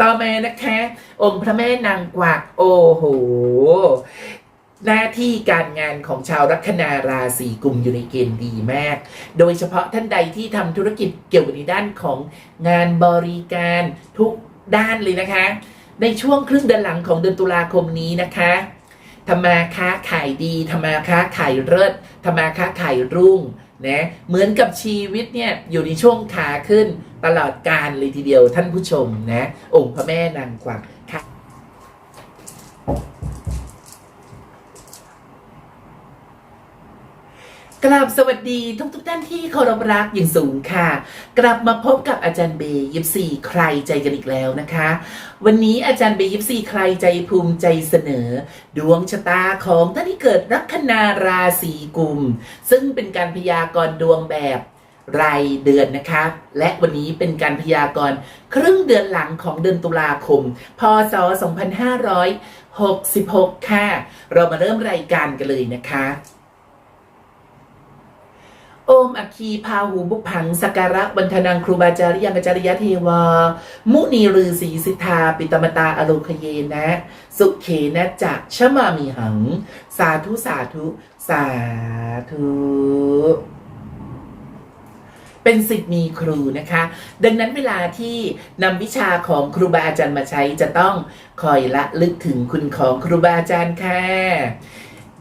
ต่อมานะคะ องค์พระแม่นางกวักโอ้โห หน้าที่การงานของชาวลัคนาราศีกุมอยู่ในเกณฑ์ดีมาก โดยเฉพาะท่านใดที่ทำธุรกิจเกี่ยวกับในด้านของงานบริการทุกด้านเลยนะคะ ในช่วงครึ่งเดือนหลังของเดือนตุลาคมนี้นะคะทำมาค้าขายดีทำมาค้าขายเลิศทำมาค้าขายรุ่ง นะเหมือนกับชีวิตเนี่ยอยู่ในช่วงขาขึ้นตลอดการเลยทีเดียวท่านผู้ชมนะองค์พระแม่นางกวักค่ะ กราบสวัสดีทุกทุกท่านที่เคารพรักอย่างสูงค่ะ กลับมาพบกับอาจารย์เบย์ยิปซีใครใจกันอีกแล้วนะคะ วันนี้อาจารย์เบย์ยิปซีใครใจภูมิใจเสนอ ดวงชะตาของท่านที่เกิดลัคนาราศีกุม ซึ่งเป็นการพยากรณ์ดวงแบบรายเดือนนะคะและวันนี้เป็นการพยากรณ์ครึ่งเดือนหลังของเดือนตุลาคม พศ 2566 ค่ะ เรามาเริ่มรายการกันเลยนะคะ โอมอคีพาหูบุกผังสกการะบันทนังครูบาจาริยังกจาริยะเทวา มุนีลือสีสิทธา ปิตมตาอโลคเยนะ สุเขนะจะชะมามีหัง สาธุสาธุ สาธุ เป็นสิทธิ์มีครูนะคะ ดังนั้นเวลาที่นำวิชาของครูบาอาจารย์มาใช้จะต้องคอยละลึกถึงคุณของครูบาอาจารย์ค่ะ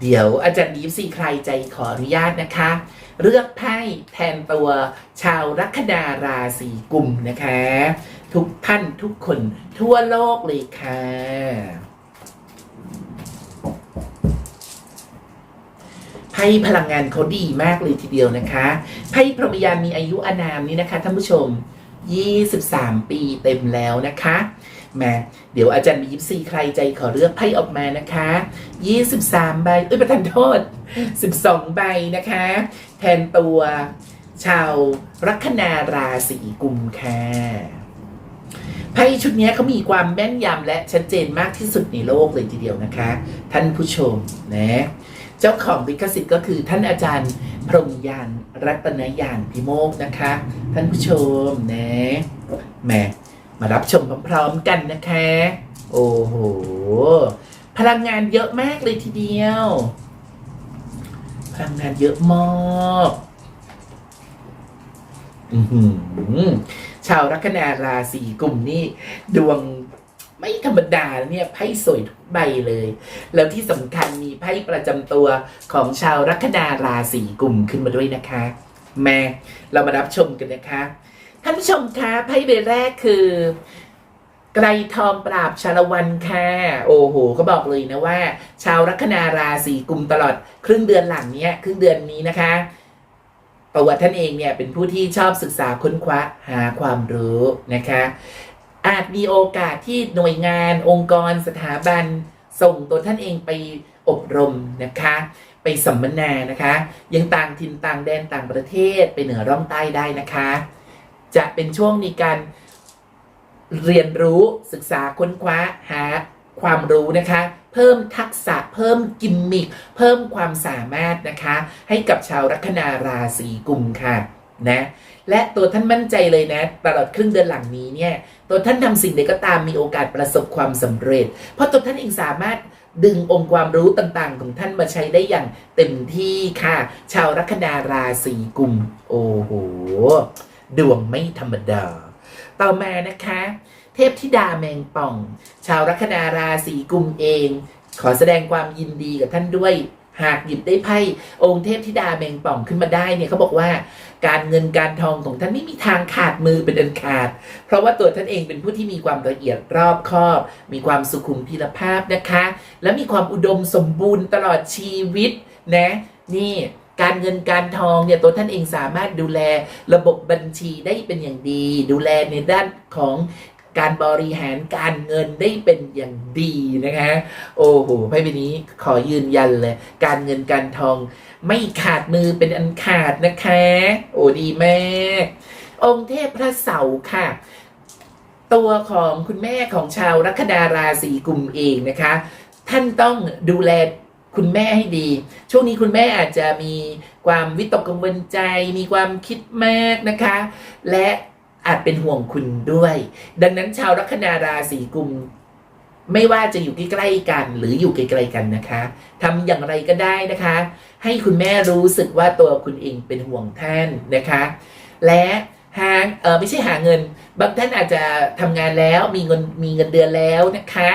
เดี๋ยวอาจารย์ดีฟซีใครใจขออนุญาตนะคะ เลือกไพ่แทนตัวชาวลัคนาราศีกุมนะคะ ทุกท่านทุกคนทั่วโลกเลยค่ะ ไพ่พลังงานเขาดีมากเลยทีเดียวนะคะไพ่พรหมยานมีอายุอานามนี้นะคะท่านผู้ชม 23 ปีเต็มแล้วนะคะ มาเดี๋ยวอาจารย์มียิปซีใครใจขอเลือกไพ่ออกมานะคะ 23 ใบเอ้ยประทานโทษ 12 ใบนะคะ แทนตัวชาวลัคนาราศีกุมค่ะไพ่ชุดนี้เขามีความแม่นยำและชัดเจนมากที่สุดในโลกเลยทีเดียวนะคะ ท่านผู้ชมนะเจ้าของลิขสิทธิ์ก็คือท่านอาจารย์พรหมยานรัตนยานพิโมกนะคะ ท่านผู้ชมนะแหม มารับชมพร้อมๆกันนะคะ โอ้โห พลังงานเยอะมากเลยทีเดียว พลังงานเยอะมากอือหือชาวลัคนาราศีกลุ่มนี่ดวงไม่ธรรมดาเนี่ยไพ่สวยทุกใบเลย แล้วที่สำคัญมีไพ่ประจำตัวของชาวลัคนาราศีกลุ่มขึ้นมาด้วยนะคะ แม่เรามารับชมกันนะคะ ท่านผู้ชมคะไพ่ใบแรกคือ ไกรทองปราบชาละวันค่ะ โอ้โห ก็บอกเลยนะว่า ชาวลัคนาราศีกุมตลอด ครึ่งเดือนหลังเนี้ย ครึ่งเดือนนี้นะคะตัวท่านเองเนี่ยเป็นผู้ที่ชอบศึกษาค้นคว้าหาความรู้นะคะ อาจมีโอกาสที่หน่วยงานองค์กรสถาบัน ส่งตัวท่านเองไปอบรมนะคะ ไปสัมมนานะคะ ยังต่างถิ่นต่างแดนต่างประเทศไปเหนือร่องใต้ได้นะคะ จะเป็นช่วงในการเรียนรู้ศึกษาค้นคว้าหาความรู้นะคะ เพิ่มทักษะเพิ่มกิมมิคเพิ่มความสามารถนะคะ ให้กับชาวลัคนาราศีกุมค่ะนะและตัวท่านมั่นใจเลยนะ ตลอดครึ่งเดือนหลังนี้เนี่ย ตัวท่านทำสิ่งใดก็ตามมีโอกาสประสบความสำเร็จ เพราะตัวท่านเองสามารถดึงองค์ความรู้ต่างๆ ของท่านมาใช้ได้อย่างเต็มที่ค่ะ ชาวลัคนาราศีกุม โอ้โห ดวงไม่ธรรมดา ต่อมานะคะ เทพธิดาแมงป่อง ชาวลัคนาราศีกุมเอง ขอแสดงความยินดีกับท่านด้วย หากหยิบได้ไพ่องค์เทพธิดาแมงป่องขึ้นมาได้เนี่ยเขาบอกว่าการเงินการทองของท่านไม่มีทางขาดมือเป็นอันขาด เพราะว่าตัวท่านเองเป็นผู้ที่มีความละเอียดรอบคอบ มีความสุขุมพิรภาพนะคะ และมีความอุดมสมบูรณ์ตลอดชีวิตนะ นี่ การเงินการทองเนี่ยตัวท่านเองสามารถดูแลระบบบัญชีได้เป็นอย่างดี ดูแลในด้านของการบริหารการเงินได้เป็นอย่างดีนะคะ โอ้โหไพ่ใบนี้ขอยืนยันเลย การเงินการทองไม่ขาดมือเป็นอันขาดนะคะ โอ้ดีมากองค์เทพพระเสาร์ค่ะ ตัวของคุณแม่ของชาวลัคนาราศีกุมเองนะคะ ท่านต้องดูแล คุณแม่ให้ดี ช่วงนี้คุณแม่อาจจะมีความวิตกกังวลใจ มีความคิดมากนะคะ และอาจเป็นห่วงคุณด้วย ดังนั้นชาวลัคนาราศีกุมไม่ว่าจะอยู่ใกล้ๆกันหรืออยู่ไกลๆกันนะคะทำอย่างไรก็ได้นะคะ ให้คุณแม่รู้สึกว่าตัวคุณเองเป็นห่วงท่านนะคะ และหาเออไม่ใช่หาเงิน บางท่านอาจจะทำงานแล้วมีเงินมีเงินเดือนแล้วนะคะ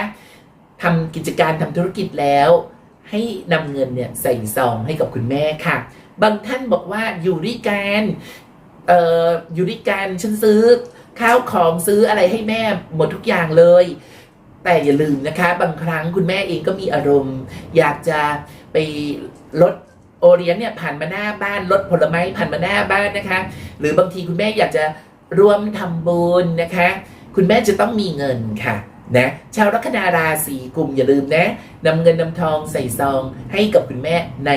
ทำกิจการทำธุรกิจแล้ว ให้นำเงินเนี่ยใส่ซองให้กับคุณแม่ค่ะ บางท่านบอกว่าอยู่ด้วยกันเอ่ออยู่ด้วยกันฉันซื้อข้าวของซื้ออะไรให้แม่หมดทุกอย่างเลย แต่อย่าลืมนะคะ บางครั้งคุณแม่เองก็มีอารมณ์ อยากจะไปลดโอเลี้ยงเนี่ยผ่านมาหน้าบ้านลดผลไม้ผ่านมาหน้าบ้านนะคะ หรือบางทีคุณแม่อยากจะร่วมทำบุญนะคะ คุณแม่จะต้องมีเงินค่ะ นะชาวลัคนาราศีกุมอย่าลืมนะนำเงินนำทองใส่ซองให้กับคุณแม่ใน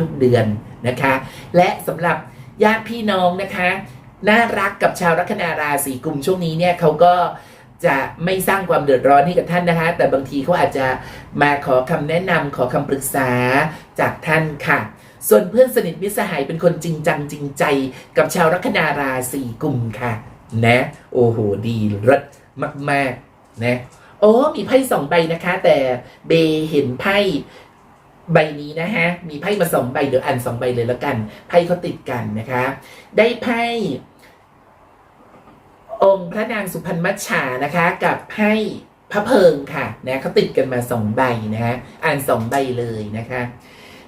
ทุกๆเดือนนะคะ และสำหรับญาติพี่น้องนะคะน่ารักกับชาวลัคนาราศีกุมช่วงนี้เนี่ยเขาก็จะไม่สร้างความเดือดร้อนให้กับท่านนะคะ แต่บางทีเขาอาจจะมาขอคำแนะนำขอคำปรึกษาจากท่านค่ะส่วนเพื่อนสนิทมิสหายเป็นคนจริงจังจริงใจกับชาวลัคนาราศีกุมค่ะ นะ โอ้โห ดีรสมาก ๆ นะ โอ้มีไพ่สองใบนะคะ แต่เบเห็นไพ่ใบนี้นะฮะ มีไพ่มาสองใบเดี๋ยวอ่านสองใบเลยแล้วกัน ไพ่เขาติดกันนะคะ ได้ไพ่องค์พระนางสุพรรณมัจฉานะคะ กับไพ่พระเพิงค่ะนะเขาติดกันมาสองใบนะฮะอ่านสองใบเลยนะคะ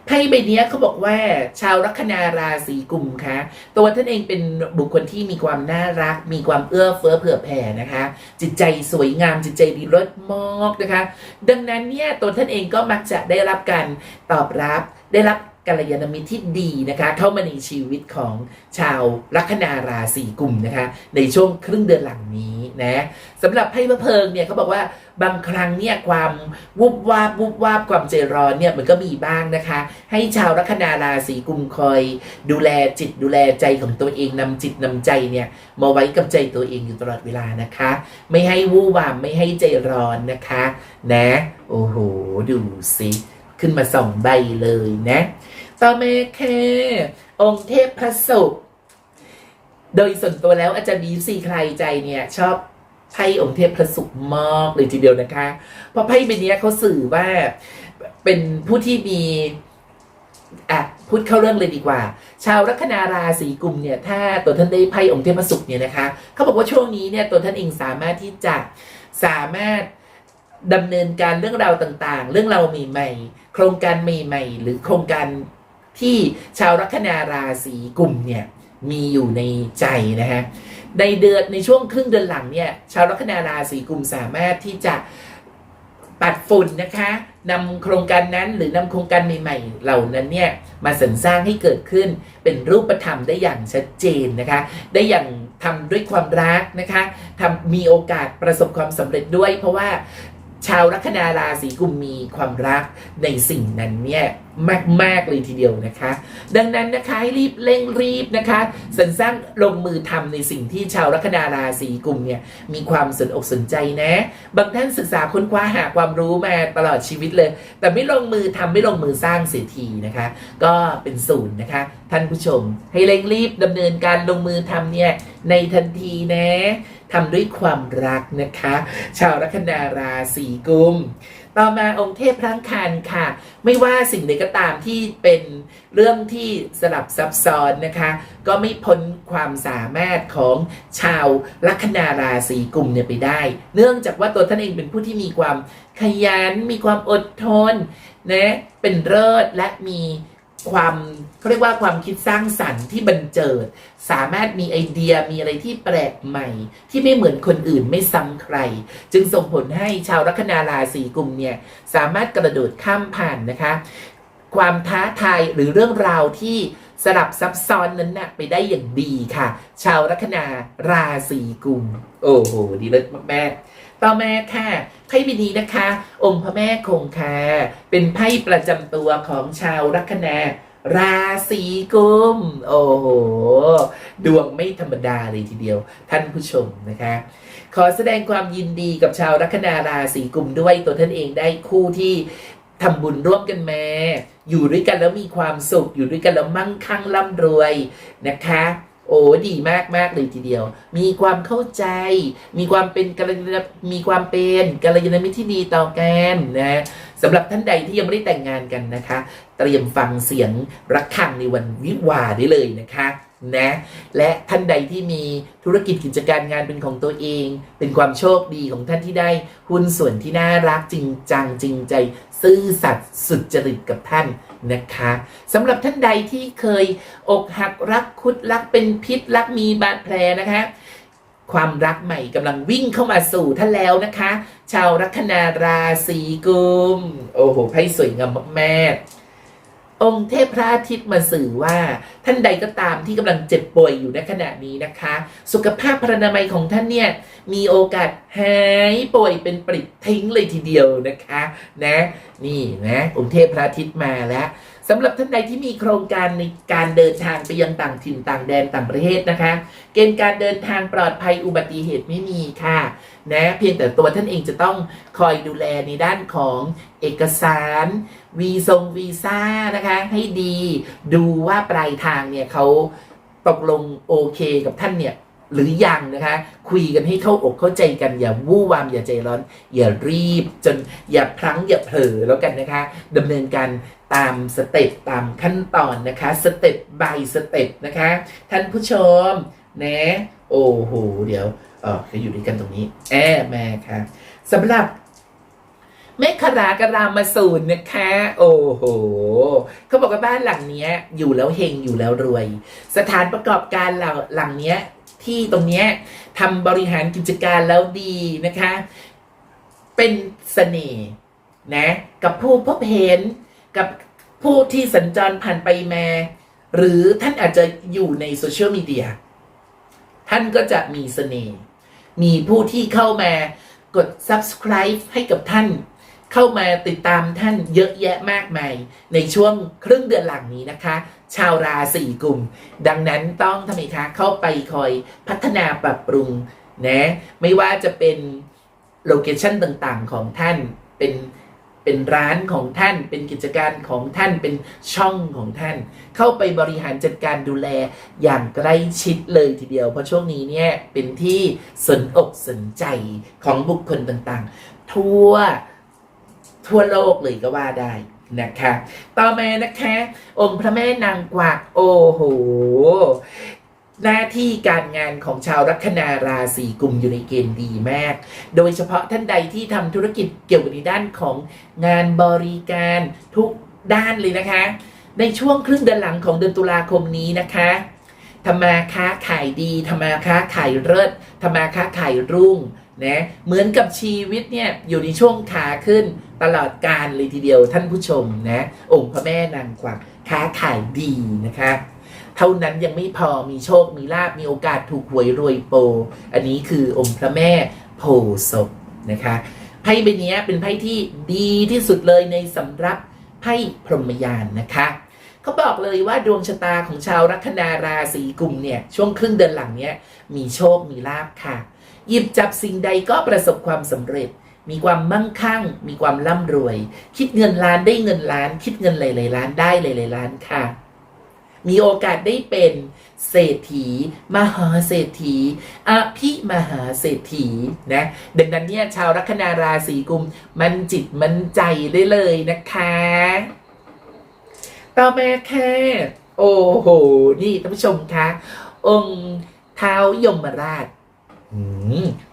ไพ่ใบนี้เขาบอกว่าชาวลัคนาราศีกุมคะตัวท่านเองเป็นบุคคลที่มีความน่ารัก มีความเอื้อเฟื้อเผื่อแผ่นะคะ จิตใจสวยงามจิตใจดีเลิศมากนะคะ ดังนั้นเนี่ยตัวท่านเองก็มักจะได้รับการตอบรับได้รับ กัลยาณมิตรที่ดีนะคะ เข้ามาในชีวิตของชาวลัคนาราศีกุมนะคะ ในช่วงครึ่งเดือนหลังนี้นะสำหรับไพ่พระเพลิงเนี่ยเขาบอกว่าบางครั้งเนี่ยความวุบวาบวุบวาบความใจร้อนเนี่ยมันก็มีบ้างนะคะ ให้ชาวลัคนาราศีกุมคอย ดูแลจิตดูแลใจของตัวเองนำจิตนำใจเนี่ยมาไว้กับใจตัวเองอยู่ตลอดเวลานะคะ ไม่ให้วู่วามไม่ให้ใจร้อนนะคะ นะ โอ้โห ดูสิขึ้นมาสองใบเลยนะ ต่อมาค่ะองค์เทพพระศุกร์โดยส่วนตัวแล้วอาจารย์บีซีใครใจเนี่ย ชอบไพ่องค์เทพพระศุกร์มากเลยทีเดียวนะคะ เพราะไพ่ใบนี้เขาสื่อว่าเป็นผู้ที่มีอะพูดเข้าเรื่องเลยดีกว่า ชาวลัคนาราศีกุมเนี่ย ถ้าตัวท่านได้ไพ่องค์เทพศุกร์เนี่ยนะคะเขาบอกว่าช่วงนี้เนี่ยตัวท่านเองสามารถที่จะสามารถดำเนินการเรื่องราวต่างๆ เรื่องราวใหม่ๆ โครงการใหม่ ๆ หรือโครงการ ที่ชาวลัคนาราศีกุมเนี่ยมีอยู่ในใจนะฮะในเดือนในช่วงครึ่งเดือนหลังเนี่ยชาวลัคนาราศีกุมสามารถที่จะปัดฝุ่นนะคะนำโครงการนั้นหรือนำโครงการใหม่ๆเหล่านั้นเนี่ยมาสรรสร้างให้เกิดขึ้นเป็นรูปธรรมได้อย่างชัดเจนนะคะ ได้อย่างทำด้วยความรักนะคะทำมีโอกาสประสบความสำเร็จด้วย เพราะว่า ชาวลัคนาราศีกุมมีความรักในสิ่งนั้นเนี่ยมาก ๆ เลยทีเดียวนะคะ ดังนั้นนะคะให้รีบเร่งรีบนะคะสรรสร้างลงมือทำในสิ่งที่ชาวลัคนาราศีกุมเนี่ยมีความสนอกสนใจนะ บางท่านศึกษาค้นคว้าหาความรู้มาตลอดชีวิตเลย แต่ไม่ลงมือทำไม่ลงมือสร้างเสียทีนะคะ ก็เป็นศูนย์นะคะ ท่านผู้ชม ให้เร่งรีบดำเนินการลงมือทำเนี่ยในทันทีนะ ทำด้วยความรักนะคะ ชาวลัคนาราศีกุม ต่อมาองค์เทพพระอังคารค่ะ ไม่ว่าสิ่งใดก็ตามที่เป็นเรื่องที่สลับซับซ้อนนะคะ ก็ไม่พ้นความสามารถของชาวลัคนาราศีกุมเนี่ยไปได้ เนื่องจากว่าตัวท่านเองเป็นผู้ที่มีความขยัน มีความอดทนนะเป็นเลิศและมี ความเขาเรียกว่าความคิดสร้างสรรค์ที่บันเจิด สามารถมีไอเดียมีอะไรที่แปลกใหม่ ที่ไม่เหมือนคนอื่นไม่ซ้ำใคร จึงส่งผลให้ชาวลัคนาราศีกุมเนี่ยสามารถกระโดดข้ามผ่านนะคะ ความท้าทายหรือเรื่องราวที่ สลับซับซ้อนนั้นนะไปได้อย่างดีค่ะ ชาวลัคนาราศีกุม โอ้โห ดีเลิศมากๆต่อมาค่ะไพ่ใบนี้นะคะ องค์พระแม่คงคาเป็นไพ่ประจำตัวของชาวลัคนาราศีกุม โอ้โห ดวงไม่ธรรมดาเลยทีเดียว ท่านผู้ชมนะคะ ขอแสดงความยินดีกับชาวลัคนาราศีกุมด้วยตัวท่านเองได้คู่ที่ ทำบุญร่วมกันมาอยู่ด้วยกันแล้วมีความสุข อยู่ด้วยกันแล้วมั่งคั่งร่ำรวยนะคะ โอ้ดีมากมากเลยทีเดียว มีความเข้าใจ มีความเป็นกัลยาณมีความเป็นกัลยาณมิตรที่ดีต่อกันนะสำหรับท่านใดที่ยังไม่ได้แต่งงานกันนะคะ เตรียมฟังเสียงระฆังในวันวิวาได้เลยนะคะนะและท่านใดที่มีธุรกิจกิจการงานเป็นของตัวเอง เป็นความโชคดีของท่านที่ได้หุ้นส่วนที่น่ารักจริงจังจริงใจซื่อสัตย์สุจริตกับท่านนะคะสำหรับท่านใดที่เคยอกหักรักคุดรักเป็นพิษรักมีบาดแผลนะคะ ความรักใหม่กำลังวิ่งเข้ามาสู่ท่านแล้วนะคะ ชาวลัคนาราศีกุม โอ้โหไพ่สวยงามมากๆ องค์เทพพระอาทิตย์มาสื่อว่าท่านใดก็ตามที่กำลังเจ็บป่วยอยู่ในขณะนี้นะคะ สุขภาพพรรณนามัยของท่านเนี่ยมีโอกาสหายป่วยเป็นปริดทิ้งเลยทีเดียวนะคะนะนี่นะองค์เทพพระอาทิตย์มาแล้วสำหรับท่านใดที่มีโครงการในการเดินทางไปยังต่างถิ่นต่างแดนต่างประเทศนะคะ เกณฑ์การเดินทางปลอดภัยอุบัติเหตุไม่มีค่ะ นะเพียงแต่ตัวท่านเองจะต้องคอยดูแลในด้านของเอกสารวีซงวีซ่านะคะให้ดีดูว่าปลายทางเนี่ยเขาตกลงโอเคกับท่านเนี่ยหรือยังนะคะ คุยกันให้เข้าอกเข้าใจกันอย่าวู่วามอย่าใจร้อน อย่ารีบจนอย่าพลั้งอย่าเผลอแล้วกันนะคะดำเนินการตามสเต็ปตามขั้นตอนนะคะสเต็ป by สเต็ปนะคะ ท่านผู้ชมนะ โอ้โหเดี๋ยวเออเขาอยู่ด้วยกันตรงนี้ แอแม่ค่ะสำหรับเมฆรากรามาสูนนะคะ โอ้โหเขาบอกว่าบ้านหลังเนี้ย อยู่แล้วเฮงอยู่แล้วรวย สถานประกอบการหลังหลังเนี้ย ที่ตรงเนี้ยทำบริหารกิจการแล้วดีนะคะ เป็นเสน่ห์นะ กับผู้พบเห็นกับผู้ที่สัญจรผ่านไปมาหรือท่านอาจจะอยู่ในโซเชียลมีเดีย ท่านก็จะมีเสน่ห์มีผู้ที่เข้ามากด subscribe ให้กับท่าน เข้ามาติดตามท่านเยอะแยะมากมาย ในช่วงครึ่งเดือนหลังนี้นะคะ ชาวราศีกุมดังนั้นต้องทำไมคะเข้าไปคอยพัฒนาปรับปรุงนะไม่ว่าจะเป็นโลเคชันต่างๆของท่านเป็น เป็นร้านของท่าน เป็นกิจการของท่าน เป็นช่องของท่าน เข้าไปบริหารจัดการดูแลอย่างใกล้ชิดเลยทีเดียว เพราะช่วงนี้เนี่ยเป็นที่สนอกสนใจของบุคคลต่างๆ ทั่วทั่วโลกเลยก็ว่าได้นะคะ ต่อมานะคะ องค์พระแม่นางกวักโอ้โห หน้าที่การงานของชาวลัคนาราศีกุมอยู่ในเกณฑ์ดีมาก โดยเฉพาะท่านใดที่ทำธุรกิจเกี่ยวกับในด้านของงานบริการทุกด้านเลยนะคะ ในช่วงครึ่งเดือนหลังของเดือนตุลาคมนี้นะคะทำมาค้าขายดีทำมาค้าขายเลิศทำมาค้าขายรุ่งนะเหมือนกับชีวิตเนี่ยอยู่ในช่วงขาขึ้นตลอดการเลยทีเดียวท่านผู้ชมนะองค์พระแม่นางกวักค้าขายดีนะคะ เท่านั้นยังไม่พอมีโชค มีลาบมีโอกาสถูกหวยรวยโปรอันนี้คือองค์พระแม่โพศพนะคะไพ่ใบนี้เป็นไพ่ที่ดีที่สุดเลยในสำหรับไพ่พรหมยานนะคะเขาบอกเลยว่าดวงชะตาของชาวลัคนาราศีกุมเนี่ยช่วงครึ่งเดือนหลังเนี้ยมีโชคมีลาบค่ะ หยิบจับสิ่งใดก็ประสบความสำเร็จ มีความมั่งคั่ง มีความร่ำรวย คิดเงินล้านได้เงินล้าน คิดเงินหลายๆล้านได้หลายๆล้านค่ะ มีโอกาสได้เป็นเศรษฐี มหาเศรษฐีอภิมหาเศรษฐีนะดังนั้นเนี่ยชาวลัคนาราศีกุมมันจิตมันใจได้เลยนะคะ ต่อมาค่ะโอ้โห นี่ท่านผู้ชมคะองค์เท้ายมราช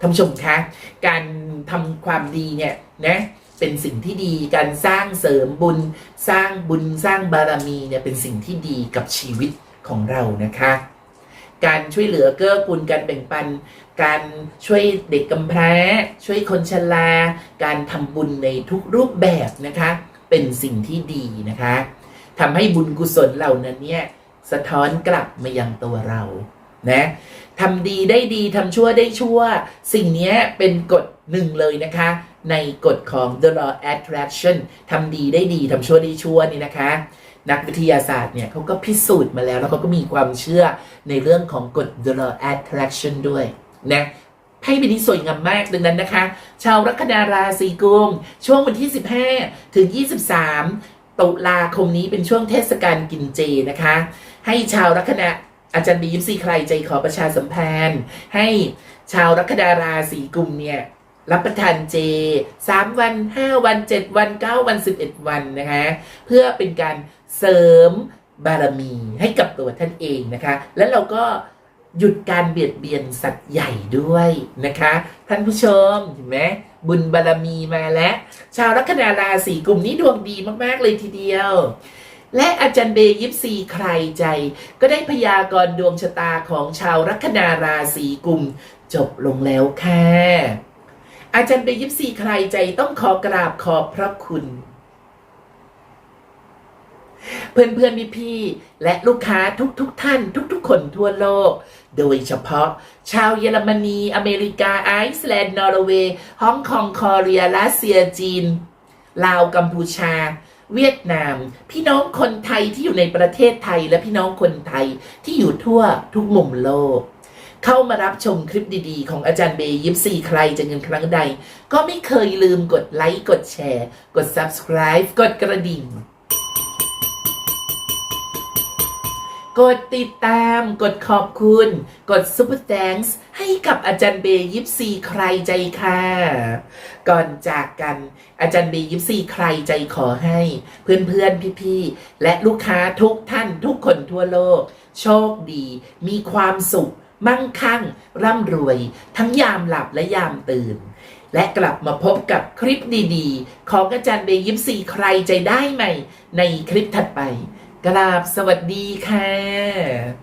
ท่านผู้ชมคะการทำความดีเนี่ยนะ เป็นสิ่งที่ดี การสร้างเสริมบุญ สร้างบุญสร้างบารมีเนี่ยเป็นสิ่งที่ดีกับชีวิตของเรานะคะ การช่วยเหลือเกื้อกูลการแบ่งปัน การช่วยเด็กกำพร้า ช่วยคนชราการทำบุญในทุกรูปแบบนะคะ เป็นสิ่งที่ดีนะคะทำให้บุญกุศลเหล่านั้นเนี่ยสะท้อนกลับมายังตัวเรานะทำดีได้ดีทำชั่วได้ชั่ว สิ่งนี้เป็นกฎหนึ่งเลยนะคะ ในกฎของ the law attraction ทำดีได้ดีทำชั่วได้ชั่วนี่นะคะ นักวิทยาศาสตร์เนี่ยเขาก็พิสูจน์มาแล้ว แล้วเขาก็มีความเชื่อในเรื่องของกฎ the law attraction ด้วยนะไพ่ใบนี้สวยงามมากดังนั้นนะคะ ชาวลัคนาราศีกุม ช่วงวันที่ 15 ถึง 23 ตุลาคมนี้เป็นช่วงเทศกาลกินเจนะคะ ให้ชาวลัคนาอาจารย์บียิมซีใครใจขอประชาสัมพันธ์ให้ชาวรัคดาราสีกุมเนี่ย รับประทานเจ 3 วัน 5 วัน 7 วัน 9 วัน 11 วันนะคะ เพื่อเป็นการเสริมบารมีให้กับตัวท่านเองนะคะ แล้วเราก็หยุดการเบียดเบียนสัตว์ใหญ่ด้วยนะคะ ท่านผู้ชมเห็นไหมบุญบารมีมาแล้ว ชาวลัคนาราศีกลุ่มนี้ดวงดีมาก ๆ เลยทีเดียว และอาจารย์เบยิปซีใครใจ ก็ได้พยากรณ์ดวงชะตาของชาวลัคนาราศีกลุ่ม จบลงแล้วค่ะ อาจารย์เบยิปซีใครใจต้องขอกราบขอบพระคุณ เพื่อนเพื่อนพี่พี่และลูกค้าทุกๆทท่าน ทุก ๆ คนทั่วโลก โดยเฉพาะ ชาวเยอรมนี อเมริกา ไอซ์แลนด์ นอร์เวย์ฮ่องกงคอเรียรัสเซียจีน ลาวกัมพูชา เวียดนาม พี่น้องคนไทยที่อยู่ในประเทศไทยและพี่น้องคนไทยที่อยู่ทั่วทุกมุมโลก เข้ามารับชมคลิปดีๆ ของอาจารย์เบย์ยิปซีใครจะเงินครั้งใด ก็ไม่เคยลืมกดไลค์กดแชร์ กด subscribe กดกระดิ่ง กดติดตาม กดขอบคุณ กด Super Thanks ให้กับอาจารย์เบย์ยิปซีใครใจค่ะ ก่อนจากกันอาจารย์เบย์ยิปซีใครใจขอให้ เพื่อนๆพี่ๆและลูกค้าทุกท่านทุกคนทั่วโลก โชคดี มีความสุข มั่งคั่ง ร่ำรวย ทั้งยามหลับและยามตื่น และกลับมาพบกับคลิปดีๆ ของอาจารย์เบย์ยิปซีใครใจได้ใหม่ ในคลิปถัดไป กราบสวัสดีค่ะ